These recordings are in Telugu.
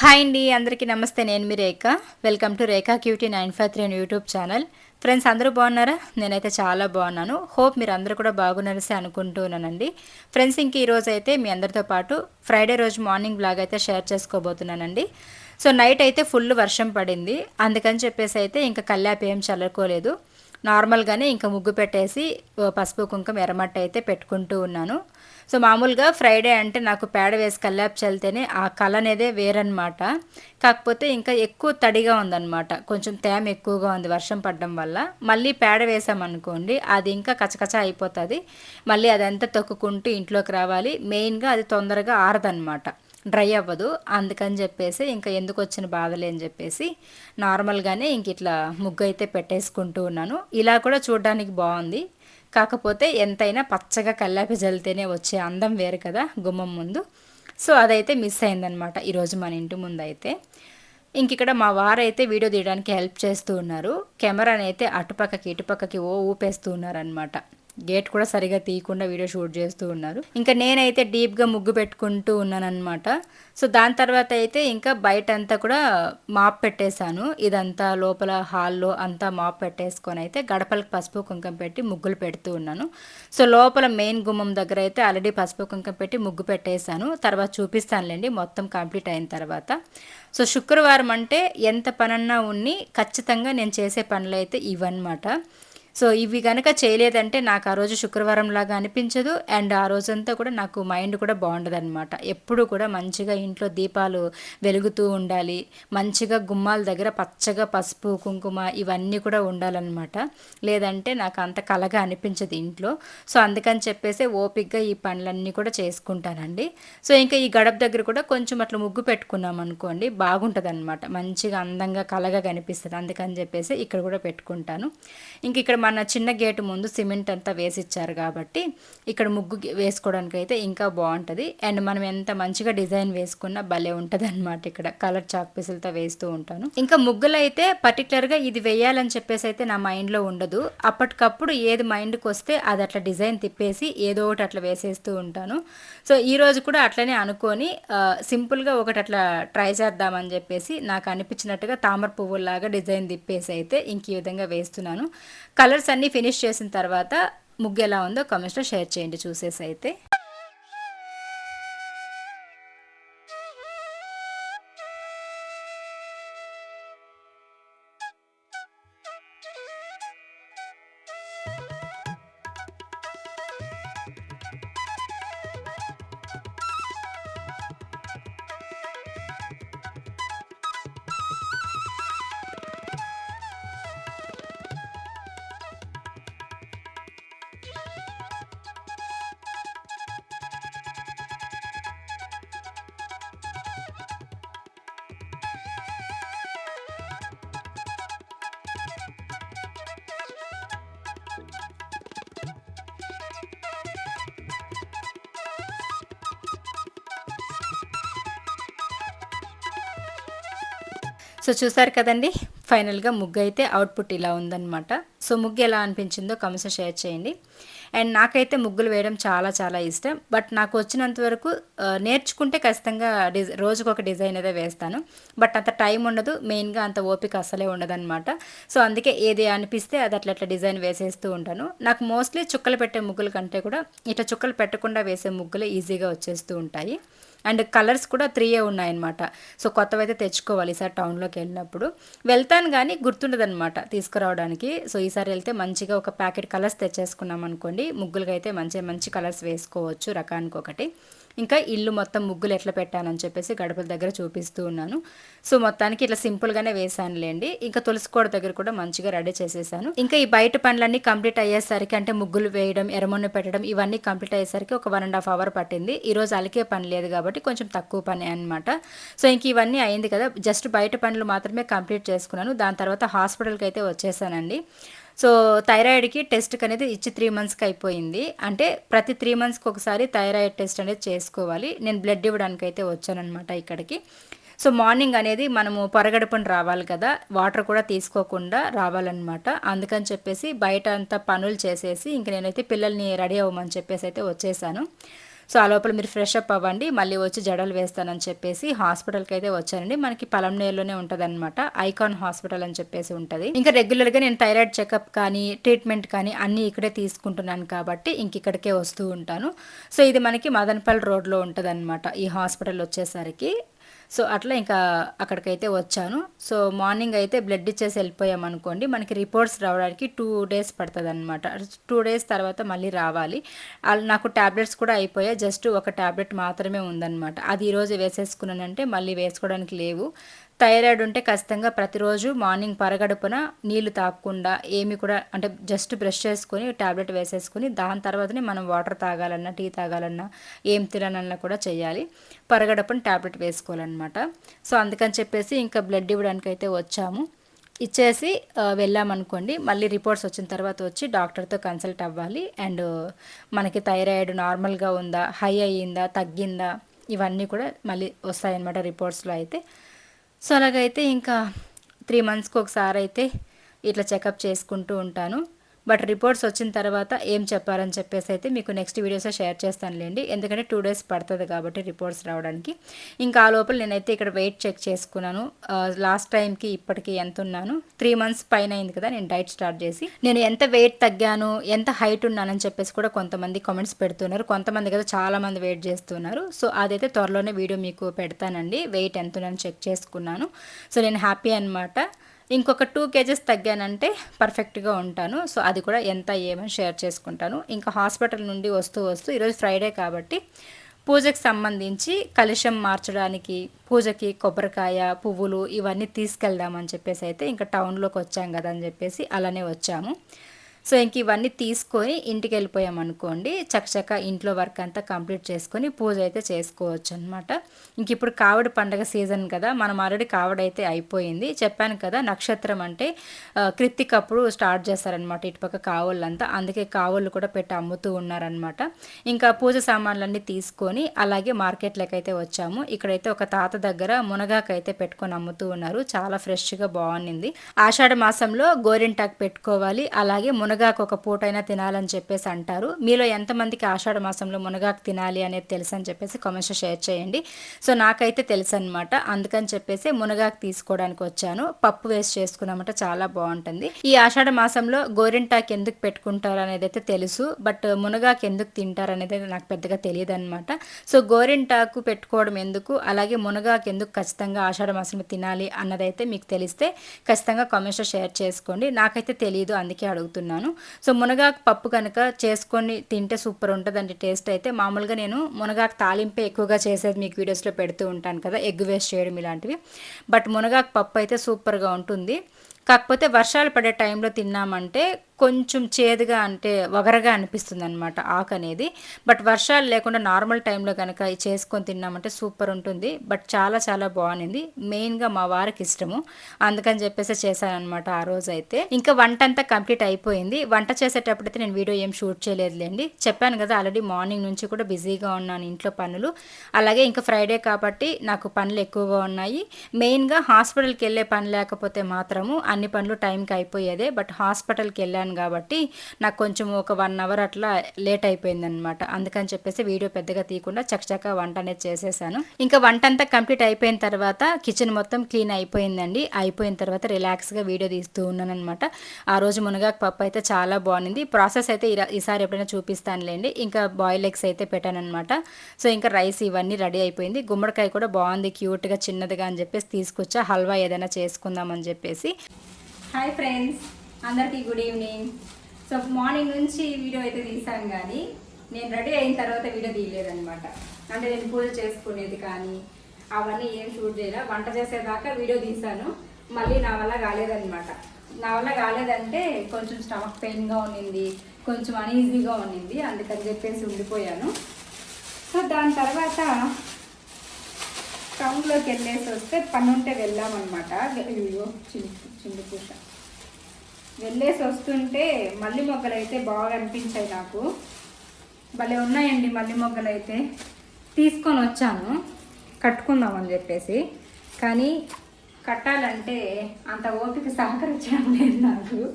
హాయ్ అండి అందరికీ నమస్తే. నేను మీ Rekha. Welcome to Rekha QT nine five three YouTube channel. Friends అందరూ బాగున్నారా? నేనైతే చాలా బాగున్నాను. హోప్ మీరు అందరూ కూడా బాగున్నారసి అనుకుంటున్నానండి. ఫ్రెండ్స్ ఇంక ఈరోజు అయితే మీ అందరితో పాటు ఫ్రైడే రోజు మార్నింగ్ బ్లాగ్ అయితే షేర్ చేసుకోబోతున్నానండి. సో నైట్ అయితే ఫుల్ వర్షం పడింది. అందుకని చెప్పేసి అయితే ఇంకా కల్లాపి ఏం చల్లుకోలేదు. నార్మల్గానే ఇంకా ముగ్గు పెట్టేసి పసుపు కుంకుమ ఎర్రమట్ట అయితే పెట్టుకుంటూ ఉన్నాను. సో మామూలుగా ఫ్రైడే అంటే నాకు పేడ వేసి కల్లాపు చల్లితేనే ఆ కళ అనేదే వేరనమాట కాకపోతే ఇంకా ఎక్కువ తడిగా ఉందన్నమాట. కొంచెం తేమ ఎక్కువగా ఉంది వర్షం పడడం వల్ల. మళ్ళీ పేడ వేసామనుకోండి అది ఇంకా కచకచ అయిపోతుంది. మళ్ళీ అదంతా తొక్కుకుంటూ ఇంట్లోకి రావాలి. మెయిన్గా అది తొందరగా ఆరదనమాట డ్రై అవ్వదు. అందుకని చెప్పేసి ఇంకా ఎందుకు వచ్చిన బాధలే అని చెప్పేసి నార్మల్గానే ఇంక ఇట్లా ముగ్గు అయితే పెట్టేసుకుంటూ ఉన్నాను. ఇలా కూడా చూడడానికి బాగుంది. కాకపోతే ఎంతైనా పచ్చగా కల్లాపి జల్లితేనే వచ్చే అందం వేరు కదా గుమ్మం ముందు. సో అదైతే మిస్ అయిందనమాట ఈరోజు మన ఇంటి ముందు అయితే ఇంక ఇక్కడ మా వారైతే వీడియో తీయడానికి హెల్ప్ చేస్తూ ఉన్నారు. కెమెరాని అయితే అటుపక్కకి ఇటుపక్కకి ఓ ఊపేస్తూ ఉన్నారనమాట గేట్ కూడా సరిగా తీయకుండా వీడియో షూట్ చేస్తూ ఉన్నారు. ఇంకా నేనైతే డీప్గా ముగ్గు పెట్టుకుంటూ ఉన్నానమాట సో దాని తర్వాత అయితే ఇంకా బయట అంతా కూడా మాప్ పెట్టేశాను. ఇదంతా లోపల హాల్లో అంతా మాప్ పెట్టేసుకొని అయితే గడపలకు పసుపు కుంకం పెట్టి ముగ్గులు పెడుతూ ఉన్నాను. సో లోపల మెయిన్ గుమ్మం దగ్గర అయితే ఆల్రెడీ పసుపు కుంకం పెట్టి ముగ్గు పెట్టేశాను. తర్వాత చూపిస్తానులేండి మొత్తం కంప్లీట్ అయిన తర్వాత. సో శుక్రవారం అంటే ఎంత పనన్నా ఉన్ని ఖచ్చితంగా నేను చేసే పనులు అయితే ఇవన్నమాట. సో ఇవి కనుక చేయలేదంటే నాకు ఆ రోజు శుక్రవారం లాగా అనిపించదు. అండ్ ఆ రోజంతా కూడా నాకు మైండ్ కూడా బాగుండదు అనమాట ఎప్పుడు కూడా మంచిగా ఇంట్లో దీపాలు వెలుగుతూ ఉండాలి. మంచిగా గుమ్మాల దగ్గర పచ్చగా పసుపు కుంకుమ ఇవన్నీ కూడా ఉండాలన్నమాట. లేదంటే నాకు అంత కలగా అనిపించదు ఇంట్లో. సో అందుకని చెప్పేసి ఓపిక్గా ఈ పనులన్నీ కూడా చేసుకుంటానండి. సో ఇంకా ఈ గడప దగ్గర కూడా కొంచెం అట్లా ముగ్గు పెట్టుకున్నాం అనుకోండి బాగుంటుంది అనమాట మంచిగా అందంగా కలగా కనిపిస్తుంది. అందుకని చెప్పేసి ఇక్కడ కూడా పెట్టుకుంటాను. ఇంక ఇక్కడ మన చిన్న గేటు ముందు సిమెంట్ అంతా వేసిచ్చారు కాబట్టి ఇక్కడ ముగ్గు వేసుకోవడానికి అయితే ఇంకా బాగుంటుంది అండ్ మనం ఎంత మంచిగా డిజైన్ వేసుకున్నా భలే ఉంటుంది అనమాట ఇక్కడ. కలర్ చాక్ పీసులతో వేస్తూ ఉంటాను. ఇంకా ముగ్గులు అయితే పర్టికులర్గా ఇది వేయాలని చెప్పేసి అయితే నా మైండ్లో ఉండదు. అప్పటికప్పుడు ఏది మైండ్కి వస్తే అది అట్లా డిజైన్ తిప్పేసి ఏదో ఒకటి అట్లా వేసేస్తూ ఉంటాను. సో ఈరోజు కూడా అట్లనే అనుకొని సింపుల్గా ఒకటి అట్లా ట్రై చేద్దామని చెప్పేసి నాకు అనిపించినట్టుగా తామర పువ్వులాగా డిజైన్ తిప్పేసి అయితే ఇంక ఈ విధంగా వేస్తున్నాను. కలర్స్ అన్నీ ఫినిష్ చేసిన తర్వాత ముగ్గు ఎలా ఉందో కామెంట్స్లో షేర్ చేయండి చూసేసి అయితే. సో చూసారు కదండి ఫైనల్గా ముగ్గు అయితే అవుట్పుట్ ఇలా ఉందన్నమాట. సో ముగ్గు ఎలా అనిపించిందో కమెంట్స్ షేర్ చేయండి. అండ్ నాకైతే ముగ్గులు వేయడం చాలా చాలా ఇష్టం. బట్ నాకు వచ్చినంత వరకు నేర్చుకుంటే ఖచ్చితంగా డిజ రోజుకు ఒక డిజైన్ అయితే వేస్తాను. బట్ అంత టైం ఉండదు మెయిన్గా అంత ఓపిక అసలే ఉండదన్నమాట. సో అందుకే ఏది అనిపిస్తే అది అట్లా అట్లా డిజైన్ వేసేస్తూ ఉంటాను. నాకు మోస్ట్లీ చుక్కలు పెట్టే ముగ్గుల కంటే కూడా ఇట్లా చుక్కలు పెట్టకుండా వేసే ముగ్గులు ఈజీగా వచ్చేస్తూ ఉంటాయి. అండ్ కలర్స్ కూడా త్రీయే ఉన్నాయన్నమాట. సో కొత్తవైతే తెచ్చుకోవాలి ఈసారి టౌన్లోకి వెళ్ళినప్పుడు. వెళ్తాను కానీ గుర్తుండదనమాట తీసుకురావడానికి. సో ఈసారి వెళ్తే మంచిగా ఒక ప్యాకెట్ కలర్స్ తెచ్చేసుకున్నాం అనుకోండి ముగ్గులకి అయితే మంచి మంచి కలర్స్ వేసుకోవచ్చు రకానికి ఒకటి ఇంకా ఇల్లు మొత్తం ముగ్గులు ఎట్లా పెట్టానని చెప్పేసి గడపల దగ్గర చూపిస్తూ ఉన్నాను. సో మొత్తానికి ఇట్లా సింపుల్గానే వేసానులేండి ఇంకా తులసికోడ దగ్గర కూడా మంచిగా రెడీ చేసేసాను. ఇంకా ఈ బయట పనులన్నీ కంప్లీట్ అయ్యేసరికి అంటే ముగ్గులు వేయడం ఎరమొన్న పెట్టడం ఇవన్నీ కంప్లీట్ అయ్యేసరికి ఒక వన్ అండ్ హాఫ్ అవర్ పట్టింది. ఈరోజు అలికే పని లేదు కాబట్టి కొంచెం తక్కువ పని అనమాట సో ఇంక ఇవన్నీ అయింది కదా. జస్ట్ బయట పనులు మాత్రమే కంప్లీట్ చేసుకున్నాను. దాని తర్వాత హాస్పిటల్కి అయితే వచ్చేసానండి. సో థైరాయిడ్కి టెస్ట్కి అనేది ఇచ్చి త్రీ మంత్స్కి అయిపోయింది. అంటే ప్రతి త్రీ మంత్స్కి ఒకసారి థైరాయిడ్ టెస్ట్ అనేది చేసుకోవాలి. నేను బ్లడ్ ఇవ్వడానికి అయితే వచ్చానమాట ఇక్కడికి. సో మార్నింగ్ అనేది మనము పొరగడపని రావాలి కదా. వాటర్ కూడా తీసుకోకుండా రావాలన్నమాట. అందుకని చెప్పేసి బయట అంతా పనులు చేసేసి ఇంక నేనైతే పిల్లల్ని రెడీ అవ్వమని చెప్పేసి అయితే వచ్చేసాను. సో ఆ లోపల మీరు ఫ్రెష్ అప్ అవ్వండి మళ్ళీ వచ్చి జడలు వేస్తానని చెప్పేసి హాస్పిటల్కి అయితే వచ్చానండి. మనకి పలంనేరులోనే ఉంటుంది అనమాట ఐకాన్ హాస్పిటల్ అని చెప్పేసి ఉంటుంది. ఇంకా రెగ్యులర్గా నేను థైరాయిడ్ చెకప్ కానీ ట్రీట్మెంట్ కానీ అన్నీ ఇక్కడే తీసుకుంటున్నాను కాబట్టి ఇంక ఇక్కడికే వస్తూ ఉంటాను. సో ఇది మనకి మదన్పల్లి రోడ్లో ఉంటుంది అనమాట ఈ హాస్పిటల్ వచ్చేసరికి. సో అట్లా ఇంకా అక్కడికైతే వచ్చాను. సో మార్నింగ్ అయితే బ్లడ్ ఇచ్చేసి వెళ్ళిపోయాం అనుకోండి. మనకి రిపోర్ట్స్ రావడానికి టూ డేస్ పడుతుంది అనమాట టూ డేస్ తర్వాత మళ్ళీ రావాలి. నాకు ట్యాబ్లెట్స్ కూడా అయిపోయాయి. జస్ట్ ఒక ట్యాబ్లెట్ మాత్రమే ఉందన్నమాట. అది ఈరోజు వేసేసుకున్నానంటే మళ్ళీ వేసుకోవడానికి లేవు. థైరాయిడ్ ఉంటే ఖచ్చితంగా ప్రతిరోజు మార్నింగ్ పరగడుపున నీళ్ళు తాగకుండా ఏమి కూడా అంటే జస్ట్ బ్రష్ చేసుకొని ట్యాబ్లెట్ వేసేసుకొని దాని తర్వాతనే మనం వాటర్ తాగాలన్నా టీ తాగాలన్నా ఏం తినాలన్నా కూడా చేయాలి. పరగడుపున ట్యాబ్లెట్ వేసుకోవాలన్నమాట. సో అందుకని చెప్పేసి ఇంకా బ్లడ్ ఇవ్వడానికి అయితే వచ్చాము. ఇచ్చేసి వెళ్ళామనుకోండి మళ్ళీ రిపోర్ట్స్ వచ్చిన తర్వాత వచ్చి డాక్టర్తో కన్సల్ట్ అవ్వాలి. అండ్ మనకి థైరాయిడ్ నార్మల్గా ఉందా హై అయ్యిందా తగ్గిందా ఇవన్నీ కూడా మళ్ళీ వస్తాయన్నమాట రిపోర్ట్స్లో అయితే. సో అలాగైతే ఇంకా త్రీ మంత్స్కి ఒకసారి అయితే ఇట్లా చెకప్ చేసుకుంటూ ఉంటాను. బట్ రిపోర్ట్స్ వచ్చిన తర్వాత ఏం చెప్పారని చెప్పేసి అయితే మీకు నెక్స్ట్ వీడియోస్లో షేర్ చేస్తానులేండి. ఎందుకంటే టూ డేస్ పడుతుంది కాబట్టి రిపోర్ట్స్ రావడానికి. ఇంకా ఆ లోపల నేనైతే ఇక్కడ వెయిట్ చెక్ చేసుకున్నాను. లాస్ట్ టైంకి ఇప్పటికి ఎంత ఉన్నాను? త్రీ మంత్స్ పైన అయింది కదా నేను డైట్ స్టార్ట్ చేసి. నేను ఎంత వెయిట్ తగ్గాను ఎంత హైట్ ఉన్నానని చెప్పేసి కూడా కొంతమంది కామెంట్స్ పెడుతున్నారు. కొంతమంది కదా చాలామంది వెయిట్ చేస్తున్నారు. సో అదైతే త్వరలోనే వీడియో మీకు పెడతానండి. వెయిట్ ఎంత ఉన్నాను చెక్ చేసుకున్నాను. సో నేను హ్యాపీ అనమాట ఇంకొక టూ కేజెస్ తగ్గానంటే పర్ఫెక్ట్గా ఉంటాను. సో అది కూడా ఎంత ఏమని షేర్ చేసుకుంటాను. ఇంకా హాస్పిటల్ నుండి వస్తూ వస్తూ ఈరోజు ఫ్రైడే కాబట్టి పూజకి సంబంధించి కలుషం మార్చడానికి పూజకి కొబ్బరికాయ పువ్వులు ఇవన్నీ తీసుకెళ్దామని చెప్పేసి అయితే ఇంకా టౌన్లోకి వచ్చాం కదా అని చెప్పేసి అలానే వచ్చాము. సో ఇంక ఇవన్నీ తీసుకొని ఇంటికి వెళ్ళిపోయాం అనుకోండి చకచక ఇంట్లో వర్క్ అంతా కంప్లీట్ చేసుకొని పూజ అయితే చేసుకోవచ్చు అనమాట ఇంక ఇప్పుడు కావడి పండగ సీజన్ కదా మనం ఆల్రెడీ కావడి అయితే అయిపోయింది. చెప్పాను కదా నక్షత్రం అంటే క్రిత్తికప్పుడు అప్పుడు స్టార్ట్ చేస్తారనమాట ఇటుపక్క కావళ్ళంతా. అందుకే కావళ్ళు కూడా పెట్టి అమ్ముతూ ఉన్నారనమాట ఇంకా పూజ సామాన్లన్నీ తీసుకొని అలాగే మార్కెట్లోకి అయితే వచ్చాము. ఇక్కడైతే ఒక తాత దగ్గర మునగాకైతే పెట్టుకొని అమ్ముతూ ఉన్నారు. చాలా ఫ్రెష్గా బాగుంది ఆషాఢ మాసంలో గోరింటాకు పెట్టుకోవాలి. అలాగే మునగ మునగాకు ఒక పూటైనా తినాలని చెప్పేసి అంటారు. మీలో ఎంతమందికి ఆషాఢ మాసంలో మునగాకు తినాలి అనేది తెలుసు అని చెప్పేసి కామెంట్స్ షేర్ చేయండి. సో నాకైతే తెలుసు అనమాట అందుకని చెప్పేసి మునగాకు తీసుకోవడానికి వచ్చాను. పప్పు వేసి చేసుకున్నామంట చాలా బాగుంటుంది. ఈ ఆషాఢ మాసంలో గోరింటాకు ఎందుకు పెట్టుకుంటారు అనేది అయితే తెలుసు. బట్ మునగాకు ఎందుకు తింటారు అనేది నాకు పెద్దగా తెలియదు అనమాట సో గోరింటాకు పెట్టుకోవడం ఎందుకు? అలాగే మునగాకు ఎందుకు ఖచ్చితంగా ఆషాఢ మాసంలో తినాలి అన్నదైతే మీకు తెలిస్తే ఖచ్చితంగా కామెంట్స్లో షేర్ చేసుకోండి. నాకైతే తెలియదు అందుకే అడుగుతున్నాను. సో మునగాకు పప్పు కనుక చేసుకొని తింటే సూపర్ ఉంటుందండి టేస్ట్ అయితే. మామూలుగా నేను మునగాకు తాలింపే ఎక్కువగా చేసేది మీకు వీడియోస్లో పెడుతూ ఉంటాను కదా ఎగ్ వేస్ట్ చేయడం ఇలాంటివి. బట్ మునగాకు పప్పు అయితే సూపర్గా ఉంటుంది. కాకపోతే వర్షాలు పడే టైంలో తిన్నామంటే కొంచెం చేదుగా అంటే వగరగా అనిపిస్తుంది అనమాట ఆకు అనేది బట్ వర్షాలు లేకుండా నార్మల్ టైంలో కనుక చేసుకొని తిన్నామంటే సూపర్ ఉంటుంది. బట్ చాలా చాలా బాగుంది. మెయిన్గా మా వారికి ఇష్టము. అందుకని చెప్పేసి చేశానమాట ఆ రోజు అయితే ఇంకా వంట అంతా కంప్లీట్ అయిపోయింది. వంట చేసేటప్పుడు అయితే నేను వీడియో ఏం షూట్ చేయలేదులేండి. చెప్పాను కదా ఆల్రెడీ మార్నింగ్ నుంచి కూడా బిజీగా ఉన్నాను ఇంట్లో పనులు. అలాగే ఇంకా ఫ్రైడే కాబట్టి నాకు పనులు ఎక్కువగా ఉన్నాయి. మెయిన్గా హాస్పిటల్కి వెళ్ళే పని లేకపోతే మాత్రము అన్ని పనులు టైంకి అయిపోయేదే. బట్ హాస్పిటల్కి వెళ్ళాను కాబట్టి నాకు కొంచెం ఒక వన్ అవర్ అట్లా లేట్ అయిపోయింది అనమాట అందుకని చెప్పేసి వీడియో పెద్దగా తీయకుండా చకచక వంట అనేది చేసేసాను. ఇంకా వంట అంతా కంప్లీట్ అయిపోయిన తర్వాత కిచెన్ మొత్తం క్లీన్ అయిపోయిందండి. అయిపోయిన తర్వాత రిలాక్స్గా వీడియో తీస్తూ ఉన్నాను అనమాట ఆ రోజు మునగాకు పప్పు అయితే చాలా బాగుంది ప్రాసెస్ అయితే ఈసారి ఎప్పుడైనా చూపిస్తానులేండి. ఇంకా బాయిల్ ఎగ్స్ అయితే పెట్టాను అనమాట సో ఇంకా రైస్ ఇవన్నీ రెడీ అయిపోయింది. గుమ్మడికాయ కూడా బాగుంది క్యూట్గా చిన్నదిగా అని చెప్పేసి తీసుకొచ్చా హల్వా ఏదైనా చేసుకుందాం అని చెప్పేసి. Hi friends. అందరికీ గుడ్ ఈవినింగ్. సో మార్నింగ్ నుంచి వీడియో అయితే తీసాను కానీ నేను రెడీ అయిన తర్వాత వీడియో తీయలేదనమాట అంటే నేను పూజ చేసుకునేది కానీ అవన్నీ ఏం షూట్ చేయలే. వంట చేసేదాకా వీడియో తీసాను మళ్ళీ నా వల్ల కాలేదన్నమాట. నా వల్ల కాలేదంటే కొంచెం స్టమక్ పెయిన్గా ఉన్నింది కొంచెం అనీజీగా ఉన్నింది అందుకని చెప్పేసి ఉండిపోయాను. సో దాని తర్వాత టౌన్లోకి వెళ్ళేసి వస్తే పని ఉంటే వెళ్ళామన్నమాట. ఇదిగో చిన్న చిన్న పూష వెళ్ళేసి వస్తుంటే మల్లి మొగ్గలు అయితే బాగా అనిపించాయి నాకు. భలే ఉన్నాయండి మల్లి మొగ్గలు అయితే తీసుకొని వచ్చాను. కట్టుకుందామని చెప్పేసి. కానీ కట్టాలంటే అంత ఓపిక సహకరించడం లేదు నాకు.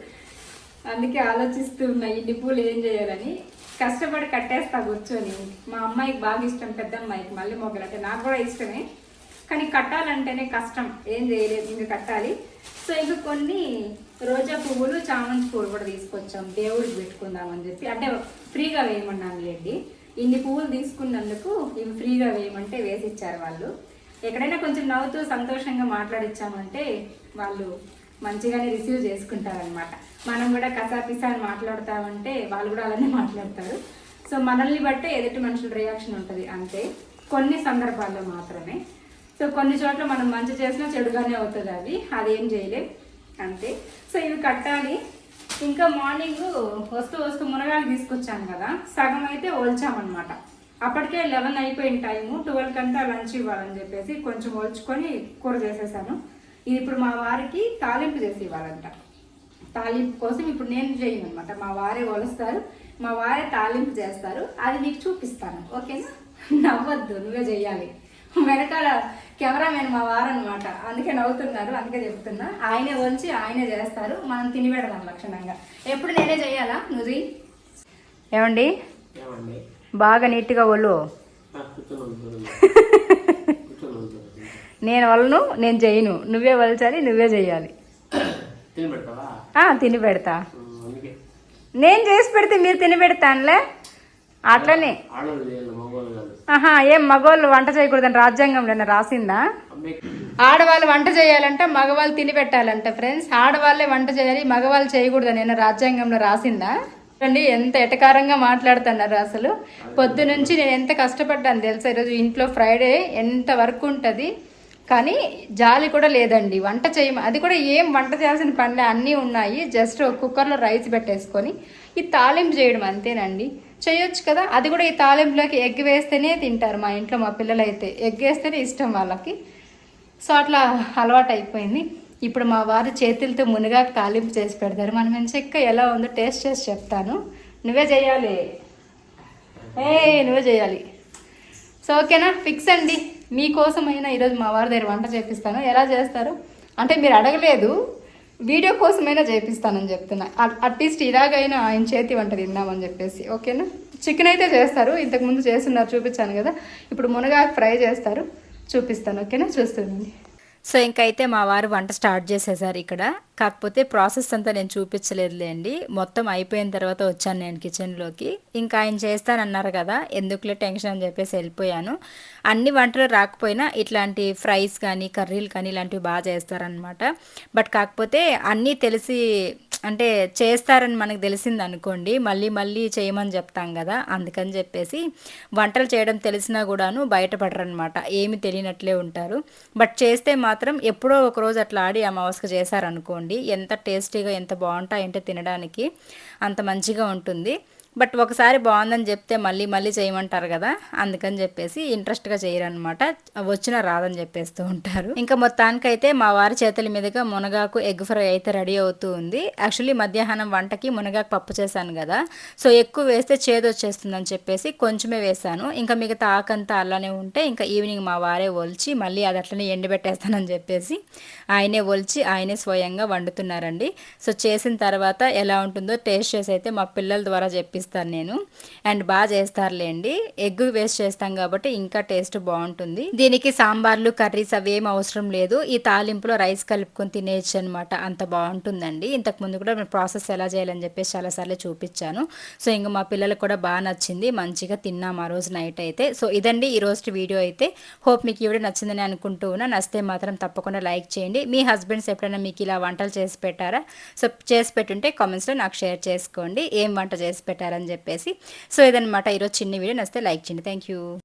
అందుకే ఆలోచిస్తూ ఉన్నా ఇన్ని పూలు ఏం చేయాలని. కష్టపడి కట్టేస్తా కూర్చొని. మా అమ్మాయికి బాగా ఇష్టం పెద్ద అమ్మాయికి మళ్ళీ మొగ్గలు అంటే నాకు కూడా ఇష్టమే. కానీ కట్టాలంటేనే కష్టం. ఏం చేయలేదు ఇంకా కట్టాలి. సో ఇంకా కొన్ని రోజా పువ్వులు చామంతి పువ్వులు కూడా తీసుకొచ్చాం. దేవుడికి పెట్టుకుందామని చెప్పి. అంటే ఫ్రీగా వేయమన్నాను లేండి. ఇన్ని పువ్వులు తీసుకున్నందుకు ఇవి ఫ్రీగా వేయమంటే వేసి ఇచ్చారు వాళ్ళు. ఎక్కడైనా కొంచెం నవ్వుతూ సంతోషంగా మాట్లాడిచ్చామంటే వాళ్ళు మంచిగానే రిసీవ్ చేసుకుంటారనమాట మనం కూడా కసాపిసా అని మాట్లాడతామంటే వాళ్ళు కూడా అలానే మాట్లాడతారు. సో మనల్ని బట్టే ఎదుటి మనుషుల రియాక్షన్ ఉంటుంది అంతే. కొన్ని సందర్భాల్లో మాత్రమే. సో కొన్ని చోట్ల మనం మంచి చేసినా చెడుగానే అవుతుంది అది అదేం చేయలేదు అంతే. సో ఇవి కట్టాలి. ఇంకా మార్నింగ్ వస్తూ వస్తూ మునగాలు తీసుకొచ్చాను కదా సగం అయితే ఓల్చామన్నమాట అప్పటికే లెవెన్ అయిపోయిన టైము ట్వెల్వ్ కంతా లంచ్ ఇవ్వాలని చెప్పేసి కొంచెం ఓల్చుకొని కూర చేసేసాను. ఇది ఇప్పుడు మా వారికి తాలింపు చేసి ఇవ్వాలంట. తాలింపు కోసం ఇప్పుడు నేను చేయను అనమాట మా వారే వలుస్తారు మా వారే తాలింపు చేస్తారు. అది మీకు చూపిస్తాను. ఓకేనా? నవ్వద్దు నువ్వే చేయాలి. వెనకాల కెమెరామెన్ మా వారు అనమాట అందుకే నవ్వుతున్నారు అందుకే చెప్తున్నా. ఆయనే వచ్చి ఆయనే చేస్తారు. మనం తిని పెడదాం లక్షణంగా. ఎప్పుడు నేనే చెయ్యాలా నువ్వు చెయ్యి. ఏమండి? బాగా నీట్గా ఒళ్ళు. ఉంటుంది నేను వలను నేను చేయను నువ్వే వలచాలి నువ్వే చెయ్యాలి తిని పెడతా. నేను చేసి పెడితే మీరు తిని పెడతానులే? అట్లనే. ఏం మగవాళ్ళు వంట చేయకూడదని రాజ్యాంగంలో రాసిందా? ఆడవాళ్ళు వంట చేయాలంట మగవాళ్ళు తిని పెట్టాలంట ఫ్రెండ్స్. ఆడవాళ్ళే వంట చేయాలి మగవాళ్ళు చేయకూడదని నేను రాజ్యాంగంలో రాసిందా? చూడండి ఎంత ఎటకారంగా మాట్లాడుతున్నారు అసలు. పొద్దు నుంచి నేను ఎంత కష్టపడ్డాను తెలుసా? ఈరోజు ఇంట్లో ఫ్రైడే ఎంత వర్క్ ఉంటుంది కానీ జాలి కూడా లేదండి. వంట చేయ అది కూడా ఏం వంట చేయాల్సిన పనులే అన్నీ ఉన్నాయి. జస్ట్ కుక్కర్లో రైస్ పెట్టేసుకొని ఈ తాలింపు చేయడం అంతేనండి. చేయొచ్చు కదా? అది కూడా ఈ తాలింపులోకి ఎగ్ వేస్తేనే తింటారు మా ఇంట్లో మా పిల్లలు అయితే ఎగ్ వేస్తేనే ఇష్టం వాళ్ళకి. సో అట్లా అలవాటు అయిపోయింది ఇప్పుడు మా వారు చేతులతో మునగాకు తాలింపు చేసి పెడతారు. మనం ఎంచక్క ఎలా ఉందో టేస్ట్ చేసి చెప్తాను. నువ్వే చేయాలి. ఏ నువ్వే చేయాలి. సో ఓకేనా? ఫిక్స్ అండి. మీకోసమైనా ఈరోజు మా వారి దగ్గర వంట చేపిస్తాను. ఎలా చేస్తారు? అంటే మీరు అడగలేదు. వీడియో కోసమైనా చేపిస్తానని చెప్తున్నా. అట్- అట్లీస్ట్ ఇలాగైనా ఆయన చేతి వంట తిన్నామని చెప్పేసి ఓకేనా? చికెన్ అయితే చేస్తారు ఇంతకుముందు చేస్తున్నారు చూపించాను కదా. ఇప్పుడు మునగాకు ఫ్రై చేస్తారు చూపిస్తాను ఓకేనా? చూస్తుండండి. సో ఇంకైతే మా వారు వంట స్టార్ట్ చేసేసారు ఇక్కడ. కాకపోతే ప్రాసెస్ అంతా నేను చూపించలేదులేండి మొత్తం అయిపోయిన తర్వాత వచ్చాను నేను కిచెన్లోకి. ఇంకా ఆయన చేస్తానన్నారు కదా ఎందుకులే టెన్షన్ అని చెప్పేసి వెళ్ళిపోయాను. అన్ని వంటలు రాకపోయినా ఇట్లాంటి ఫ్రైస్ కానీ కర్రీలు కానీ ఇలాంటివి బాగా చేస్తారనమాట బట్ కాకపోతే అన్నీ తెలిసి అంటే చేస్తారని మనకు తెలిసింది అనుకోండి మళ్ళీ మళ్ళీ చేయమని చెప్తాం కదా అందుకని చెప్పేసి వంటలు చేయడం తెలిసినా కూడాను బయటపడరనమాట ఏమి తెలియనట్లే ఉంటారు. బట్ చేస్తే మాత్రం ఎప్పుడో ఒక రోజు అట్లా ఆడి అమావాస్య చేశారనుకోండి ఎంత టేస్టీగా ఎంత బాగుంటాయంటే తినడానికి అంత మంచిగా ఉంటుంది. బట్ ఒకసారి బాగుందని చెప్తే మళ్ళీ మళ్ళీ చేయమంటారు కదా అందుకని చెప్పేసి ఇంట్రెస్ట్గా చేయరనమాట వచ్చినా రాదని చెప్పేస్తూ ఉంటారు. ఇంకా మొత్తానికైతే మా వారి చేతుల మీదుగా మునగాకు ఎగ్ ఫ్రై అయితే రెడీ అవుతూ ఉంది. యాక్చువల్లీ మధ్యాహ్నం వంటకి మునగాకు పప్పు చేశాను కదా సో ఎక్కువ వేస్తే చేదు వచ్చేస్తుందని చెప్పేసి కొంచెమే వేశాను. ఇంకా మిగతా ఆకంతా అలానే ఉంటే ఇంకా ఈవినింగ్ మా వారే ఒలిచి మళ్ళీ అది అట్లనే ఎండబెట్టేస్తానని చెప్పేసి ఆయనే ఒలిచి ఆయనే స్వయంగా వండుతున్నారండి. సో చేసిన తర్వాత ఎలా ఉంటుందో టేస్ట్ చేసి అయితే మా పిల్లల ద్వారా చేస్తాను నేను. అండ్ బాగా చేస్తారులేండి. ఎగ్ వేస్ట్ చేస్తాం కాబట్టి ఇంకా టేస్ట్ బాగుంటుంది. దీనికి సాంబార్లు కర్రీస్ అవి ఏం అవసరం లేదు. ఈ తాలింపులో రైస్ కలుపుకొని తినేయచ్చు అనమాట అంత బాగుంటుందండి. ఇంతకు ముందు కూడా మేము ప్రాసెస్ ఎలా చేయాలని చెప్పేసి చాలాసార్లు చూపించాను. సో ఇంకా మా పిల్లలకు కూడా బాగా నచ్చింది. మంచిగా తిన్నాం ఆ రోజు నైట్ అయితే. సో ఇదండి ఈ రోజు వీడియో అయితే. హోప్ మీకు ఇవి నచ్చిందని అనుకుంటూ ఉన్నా. నచ్చితే మాత్రం తప్పకుండా లైక్ చేయండి. మీ హస్బెండ్స్ ఎప్పుడైనా మీకు ఇలా వంటలు చేసి పెట్టారా? సో చేసి పెట్టుంటే కామెంట్స్లో నాకు షేర్ చేసుకోండి. ఏం వంట చేసి పెట్టారని చెప్పేసి సో ఇదనమాట ఈరోజు చిన్న వీడియో. నచ్చితే లైక్ చేయండి. Thank you